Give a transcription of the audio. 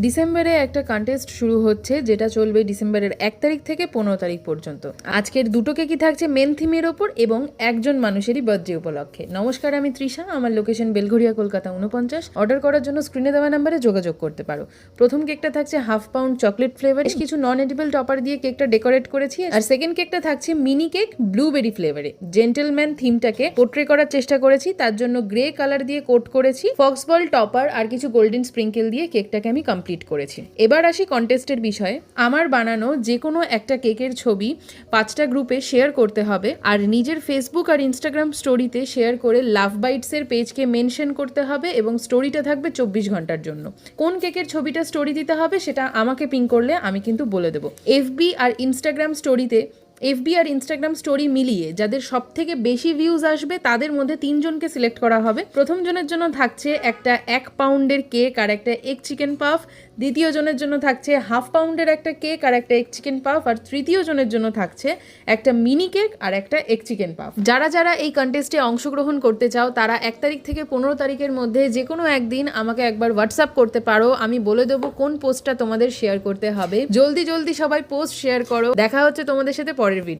ডিসেম্বরে একটা কন্টেস্ট শুরু হচ্ছে, যেটা চলবে ডিসেম্বরের এক তারিখ থেকে পনেরো তারিখ পর্যন্ত। আজকের দুটো কেকই থাকছে মেন থিমের ওপর এবং একজন মানুষেরই বার্থডে উপলক্ষে? নমস্কার, আমি তৃষা, আমার লোকেশন বেলঘড়িয়া, কলকাতা উনপঞ্চাশ অর্ডার করার জন্য স্ক্রিনে দেওয়া নাম্বারে যোগাযোগ করতে পারো। প্রথম কেকটা থাকছে হাফ পাউন্ড চকলেট ফ্লেভার কিছু নন এডিবল টপার দিয়ে কেকটা ডেকোরেট করেছি। আর সেকেন্ড কেকটা থাকছে মিনি কেক ব্লুবেরি ফ্লেভারে জেন্টেলম্যান থিমটাকে পোর্ট্রে করার চেষ্টা করেছি। তার জন্য গ্রে কালার দিয়ে কোট করেছি। ফক্সবল টপার আর কিছু গোল্ডেন স্প্রিঙ্কেল দিয়ে কেকটাকে আমি কমপ্লিট করেছি। এবার আসি কন্টেস্টের বিষয়ে। আমার বানানো যে কোনো একটা কেকের ছবি পাঁচটা গ্রুপে শেয়ার করতে হবে আর নিজের ফেসবুক আর ইনস্টাগ্রাম স্টোরিতে শেয়ার করে লাভ বাইটসের পেজকে মেনশন করতে হবে এবং স্টোরিটা থাকবে চব্বিশ ঘণ্টার জন্য। কোন কেকের ছবিটা স্টোরি দিতে হবে সেটা আমাকে পিং করলে আমি কিন্তু বলে দেবো। এফবি আর ইনস্টাগ্রাম স্টোরিতে এফবি আর ইনস্টাগ্রাম স্টোরি মিলিয়ে যাদের সব থেকে বেশি ভিউজ আসবে, তাদের মধ্যে তিনজনকে সিলেক্ট করা হবে। প্রথম জনের জন্য থাকছে একটা এক পাউন্ডের কেক আর একটা এগ চিকেন পাফ দ্বিতীয় জনের জন্য থাকছে হাফ পাউন্ডের একটা কেক আর একটা এক চিকেন পাফ আর তৃতীয় জনের জন্য থাকছে একটা মিনি কেক আর একটা এক চিকেন পাফ যারা যারা এই কন্টেস্টে অংশগ্রহণ করতে চাও, তারা এক তারিখ থেকে পনেরো তারিখের মধ্যে যে কোনো একদিন আমাকে একবার হোয়াটসঅ্যাপ করতে পারো। আমি বলে দেবো কোন পোস্টটা তোমাদের শেয়ার করতে হবে। জলদি জলদি সবাই পোস্ট শেয়ার করো। দেখা হচ্ছে তোমাদের সাথে পরের ভিডিও